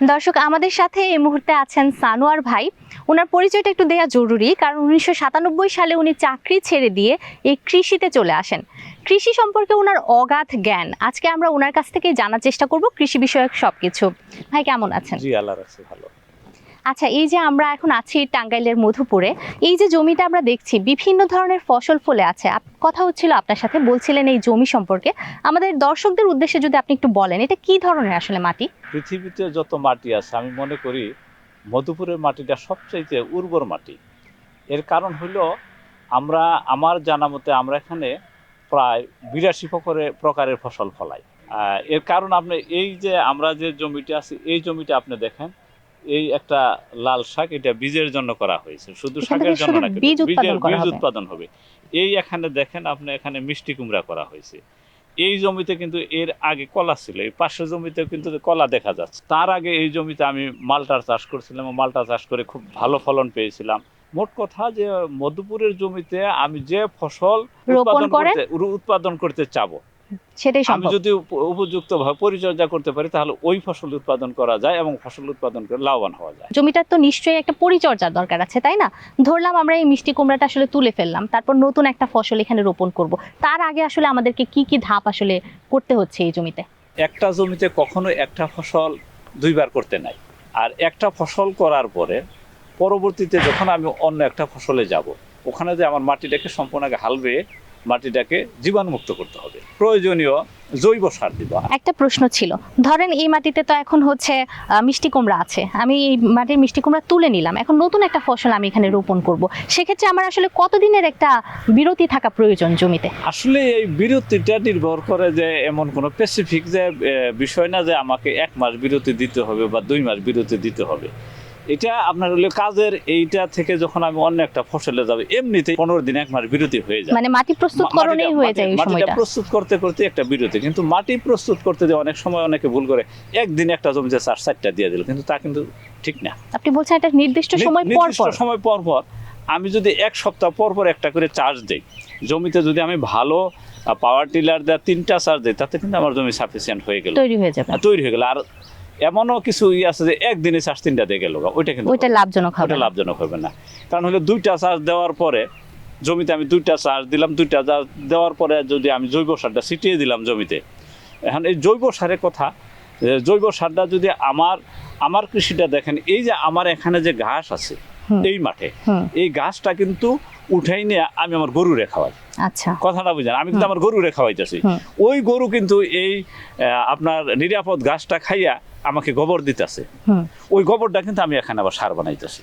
দর্শক, আমাদের সাথে এই মুহূর্তে আছেন সানোয়ার ভাই। ওনার পরিচয়টা একটু দেয়া জরুরি, কারণ উনিশশো সাতানব্বই সালে উনি চাকরি ছেড়ে দিয়ে এই কৃষিতে চলে আসেন। কৃষি সম্পর্কে ওনার অগাধ জ্ঞান। আজকে আমরা ওনার কাছ থেকে জানার চেষ্টা করব কৃষি বিষয়ক সব কিছু ভাই, কেমন আছেন? ভালো। আচ্ছা এই যে আমরা এখন আছি টাঙ্গাইলের মধুপুরে, এই যে জমিটা আমরা দেখছি, বিভিন্ন ধরনের ফসল ফলে আছে। কথা হচ্ছিল আপনার সাথে, বলছিলেন এই জমি সম্পর্কে। আমাদের দর্শকদের উদ্দেশ্যে যদি আপনি একটু বলেন, এটা কি ধরনের আসলে মাটি? পৃথিবীতে যত মাটি আছে, আমি মনে করি মধুপুরের মাটিটা সবচাইতে উর্বর মাটি। এর কারণ হলো আমরা, আমার জানা মতে আমরা এখানে প্রায় বিরাশি প্রকারের প্রকারের ফসল ফলাই। এর কারণ আপনি, এই যে আমরা যে জমিটা আছে, এই জমিটা আপনি দেখেন এই একটা লাল শাক এটা বীজের জন্য করা হয়েছে। শুধু শাকের জন্য না বীজ উৎপাদন হবে। এই এখানে দেখেন আপনি এখানে মিষ্টি কুমড়া করা হয়েছে। এই জমিতে কিন্তু এর আগে কলা ছিল। এই পাশের জমিতে কিন্তু কলা দেখা যাচ্ছে। তার আগে এই জমিতে আমি মালটার চাষ করছিলাম মালটা চাষ করে খুব ভালো ফলন পেয়েছিলাম। মোট কথা যে মধুপুরের জমিতে আমি যে ফসল উৎপাদন করতে উৎপাদন করতে চাবো সেটাই সম্ভব। যদি উপ- উপযুক্তভাবে পরিচর্যা করতে পারি তাহলে ওই ফসল উৎপাদন করা যায় এবং ফসল উৎপাদন করে লাভবান হওয়া যায়। জমিটার তো নিশ্চয়ই একটা পরিচর্যার দরকার আছে তাই না? ধরলাম আমরা এই মিষ্টি কুমড়াটা আসলে তুলে ফেললাম তারপর নতুন একটা ফসল এখানে রোপণ করব। তার আগে আসলে আমাদেরকে কি কি ধাপ আসলে করতে হচ্ছে এই জমিতে? একটা জমিতে কখনো একটা ফসল দুইবার করতে নাই। আর একটা ফসল করার পরে পরবর্তীতে যখন আমি অন্য একটা ফসলে যাব ওখানে যে আমার মাটিটাকে সম্পূর্ণ আগে হাল বেয়ে মাটিটাকে জীবাণুমুক্ত করতে হবে। প্রয়োজনীয় জৈব সার দিব একটা প্রশ্ন ছিল ধরেন এই মাটিতে তো এখন হচ্ছে মিষ্টি কুমড়া আছে আমি এই মাটির মিষ্টি কুমড়া তুলে নিলাম এখন নতুন একটা ফসল আমি এখানে রোপণ করব। সেক্ষেত্রে আমার আসলে কতদিনের একটা বিরতি থাকা প্রয়োজন জমিতে? আসলে এই বিরতিটা নির্ভর করে যে এমন কোনো স্পেসিফিক যে বিষয় না যে আমাকে এক মাস বিরতি দিতে হবে বা দুই মাস বিরতি দিতে হবে। এটা আপনার হলো কাজের এইটা থেকে যখন আমি অন্য একটা ফসলে যাবে এমনিতেই পনেরো দিন এক মাস বিরতি হয়ে যায়। মানে মাটি প্রস্তুতকরণেই মাটিটা- হয়ে যায় মাটিটা প্রস্তুত করতে করতে একটা বিরতি। কিন্তু মাটি প্রস্তুত করতে যে অনেক সময় অনেকে ভুল করে একদিন একটা জমিতে চার চারটা দিয়ে দিল কিন্তু তা কিন্তু ঠিক না। আপনি বলছেন একটা নির্দিষ্ট সময় পর পর। সময় পর পর আমি যদি এক সপ্তাহ পর পর একটা করে চার্জ দেই জমিতে যদি আমি ভালো পাওয়ার টিলার দেওয়া তিনটা চার্জ দিই তাতে কিন্তু আমার জমি সাফিসিয়েন্ট হয়ে গেল। তৈরি হয়ে যাবে। তৈরি হয়ে গেল। আর এমনও কিছু ইয়ে আছে যে একদিনে চার্জ তিনটা দিয়ে গেল ওইটা কিন্তু ওইটা লাভজনক হবে ওটা লাভজনক হবে না। কারণ হলো দুইটা চার্জ দেওয়ার পরে জমিতে আমি দুইটা চার্জ দিলাম দুইটা চার্জ দেওয়ার পরে যদি আমি জৈব সারটা ছিটিয়ে দিলাম জমিতে। এখন এই জৈব সারের কথা জৈব সারটা যদি আমার আমার কৃষিটা দেখেন এই যে আমার এখানে যে ঘাস আছে এই মাঠে এই ঘাসটা কিন্তু উঠাই নিয়ে আমি আমার গরুরে খাওয়াই। আচ্ছা। কথাটা বুঝেন আমি কিন্তু আমার গরুরে খাওয়াইতেছি। ওই গরু কিন্তু এই আপনার নিরাপদ ঘাসটা খাইয়া আমাকে গোবর দিতেছে। ওই গোবরটা কিন্তু আমি এখানে আবার সার বানাইতেছি।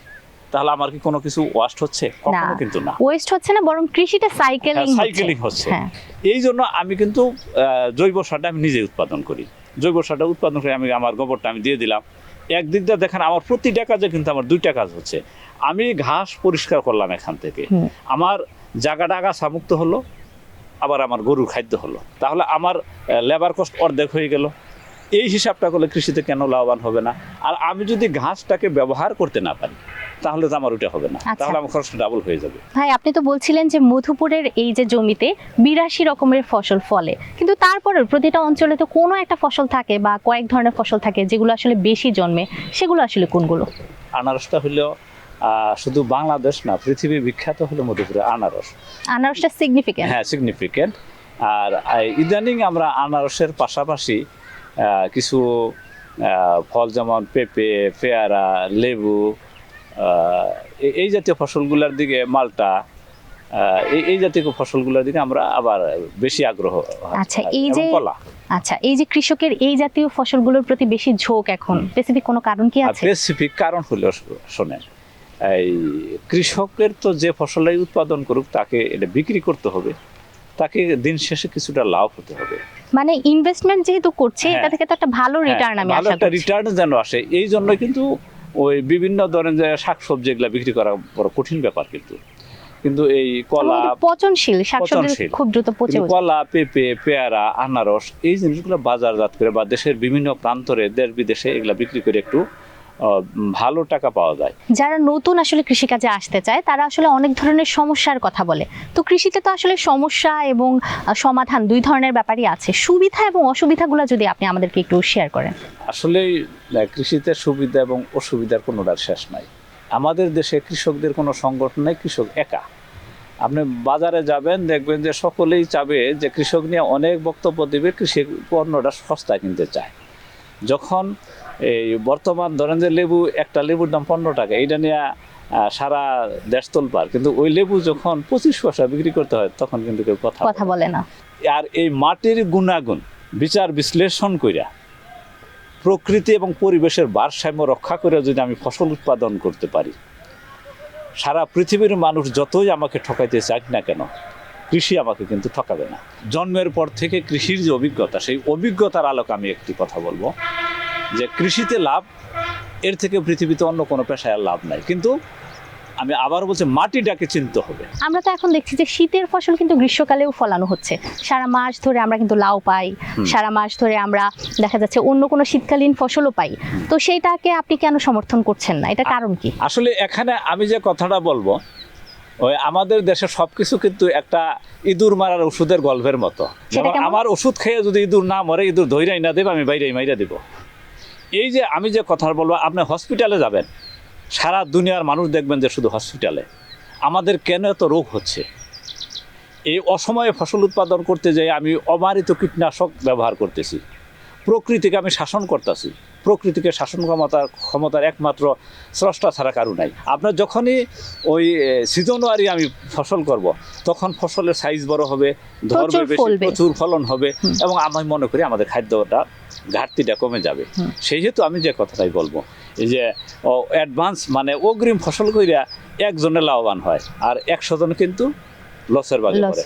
তাহলে আমার কি কোনো কিছু ওয়াস্ট হচ্ছে? কখনো কিন্তু না। ওয়েস্ট হচ্ছে না বরং কৃষিটা সাইকেলিং cycling হচ্ছে। হ্যাঁ। এই জন্য আমি কিন্তু আহ, জৈব সারটা আমি নিজে উৎপাদন করি। জৈব সারটা উৎপাদন করে আমি আমার গোবরটা আমি দিয়ে দিলাম। একদিক দিয়ে দেখেন আমার প্রতিটা কাজে কিন্তু আমার দুইটা কাজ হচ্ছে। আমি ঘাস পরিষ্কার করলাম এখান থেকে। আমার জায়গাটা আগাছা মুক্ত হলো আবার আমার গরুর খাদ্য হলো। তাহলে আমার লেবার কস্ট অর্ধেক হয়ে গেল। এই হিসাবটা করলে কৃষিতে কেন লাভবান হবে না? আর আমি যদি ঘাসটাকে ব্যবহার করতে না পারি তাহলে তো আমার ওটা হবে না। আচ্ছা। তাহলে আমার খরচটা ডাবল হয়ে যাবে। ভাই আপনি তো বলছিলেন যে মধুপুরের এই যে জমিতে বিরাশি রকমের ফসল ফলে। কিন্তু তারপরেও প্রতিটা অঞ্চলে তো কোনো একটা ফসল থাকে বা কয়েক ধরনের ফসল থাকে যেগুলো আসলে বেশি জন্মে। সেগুলো আসলে কোনগুলো? আনারসটা হলো শুধু বাংলাদেশ না পৃথিবী বিখ্যাত হলো মধুপুরের আনারস। আনারসটা সিগনিফিকেন্ট হ্যাঁ সিগনিফিকেন্ট আর ইদানিং আমরা আনারসের পাশাপাশি কিছু ফল যেমন পেঁপে পেয়ারা লেবু এই জাতীয় ফসলগুলোর দিকে মালটা এই- জাতীয় ফসলগুলোর দিকে আমরা আবার বেশি আগ্রহ আচ্ছা, এই যে- আচ্ছা এই যে কৃষকের এই জাতীয় ফসলগুলোর প্রতি বেশি ঝোঁক এখন স্পেসিফিক কোনো কারণ কি আছে? স্পেসিফিক কারণ হলো শোনেন এই কৃষকের তো যে ফসলাই উৎপাদন করুক তাকে এটা বিক্রি করতে হবে তাকে দিন শেষে কিছুটা লাভ হতে হবে। মানে ইনভেস্টমেন্ট যেহেতু করছে এটা হ্যাঁ। থেকে তো একটা ভালো রিটার্ন হ্যাঁ, আমি ভালো আশা একটা করছি। রিটার্ন যেন আসে এই জন্য কিন্তু ওই বিভিন্ন ধরনের যে শাকসবজি এগুলা বিক্রি করা বড় কঠিন ব্যাপার কিন্তু। কিন্তু এই কলা পচনশীল শাকসবজি খুব দ্রুত পচে যায় কলা পেঁপে পেয়ারা আনারস এই জিনিসগুলো বাজারজাত করে বা দেশের বিভিন্ন প্রান্তরে দেশ বিদেশে এগুলা বিক্রি করে একটু ভালো টাকা পাওয়া যায়। যারা নতুন আসলে কৃষিকাজে আসতে চায় তারা আসলে অনেক ধরনের সমস্যার কথা বলে। তো কৃষিতে তো আসলে সমস্যা এবং সমাধান দুই ধরনের ব্যাপারই আছে। সুবিধা এবং অসুবিধাগুলো যদি আপনি আমাদেরকে একটু শেয়ার করেন। আসলে কৃষিতে সুবিধা এবং অসুবিধার কোনোটার শেষ নাই। আমাদের দেশে কৃষকদের কোনো সংগঠন নেই কৃষক একা। আপনি বাজারে যাবেন দেখবেন যে সকলেই চাবে যে কৃষক নিয়ে অনেক বক্তব্য দেবে কৃষি পণ্যটা সস্তা কিনতে চায়। যখন এই বর্তমান ধরেন যে লেবু একটা লেবুর দাম পনেরো টাকা এইটা নিয়ে সারা দেশ তোলপার কিন্তু ওই লেবু যখন পঁচিশ পয়সা বিক্রি করতে হয় তখন কিন্তু কেউ কথা। কথা বলে না। আর এই মাটির গুণাগুণ বিচার বিশ্লেষণ কইরা প্রকৃতি এবং পরিবেশের ভারসাম্য রক্ষা করে যদি আমি ফসল উৎপাদন করতে পারি সারা পৃথিবীর মানুষ যতই আমাকে ঠকাইতে চাক না কেন কৃষি আমাকে কিন্তু ঠকাবে না। জন্মের পর থেকে কৃষির যে অভিজ্ঞতা সেই অভিজ্ঞতার আলোকে আমি একটি কথা বলব। যে কৃষিতে লাভ এর থেকে পৃথিবীতে অন্য কোনো পেশায় আর লাভ নাই। কিন্তু আমি আবার বলছি মাটিটাকে চিনতে হবে। আমরা তো এখন দেখছি যে শীতের ফসল কিন্তু গ্রীষ্মকালেও ফলানো হচ্ছে। সারা মাস ধরে আমরা কিন্তু লাউ পাই সারা মাস ধরে আমরা দেখা যাচ্ছে অন্য কোনো শীতকালীন ফসলও পাই। তো সেইটাকে আপনি কেন সমর্থন করছেন না? এটা কারণ কি? আসলে এখানে আমি যে কথাটা বলব ওই আমাদের দেশে সবকিছু কিন্তু একটা ইঁদুর মারার ওষুধের গল্পের মতো। আমার ওষুধ খেয়ে যদি ইঁদুর না মরে ইঁদুর ধৈরাই না দেবে আমি বাইরে মাইরা দেব। এই যে আমি যে কথা বলব, আপনি হসপিটালে যাবেন, সারা দুনিয়ার মানুষ দেখবেন যে শুধু হসপিটালে আমাদের কেন এত রোগ হচ্ছে? এই অসময়ে ফসল উৎপাদন করতে যাই আমি অমারিত কীটনাশক ব্যবহার করতেছি। প্রকৃতিকে আমি শাসন করতেছি। প্রকৃতিকে শাসন ক্ষমতার ক্ষমতার একমাত্র স্রষ্টা ছাড়া কারু নাই। আপনার যখনই ওই সিজনওয়ারি আমি ফসল করব তখন ফসলের সাইজ বড় হবে ধরবে প্রচুর বেশি প্রচুর ফলন হবে এবং আমি মনে করি আমাদের খাদ্যটা ঘাটতিটা কমে যাবে। সেই হেতু আমি যে কথাটাই বলব এই যে অ্যাডভান্স মানে অগ্রিম ফসল কইরা একজনে লাভবান হয় আর একশো জন কিন্তু লসের বাগে Loss। পড়ে।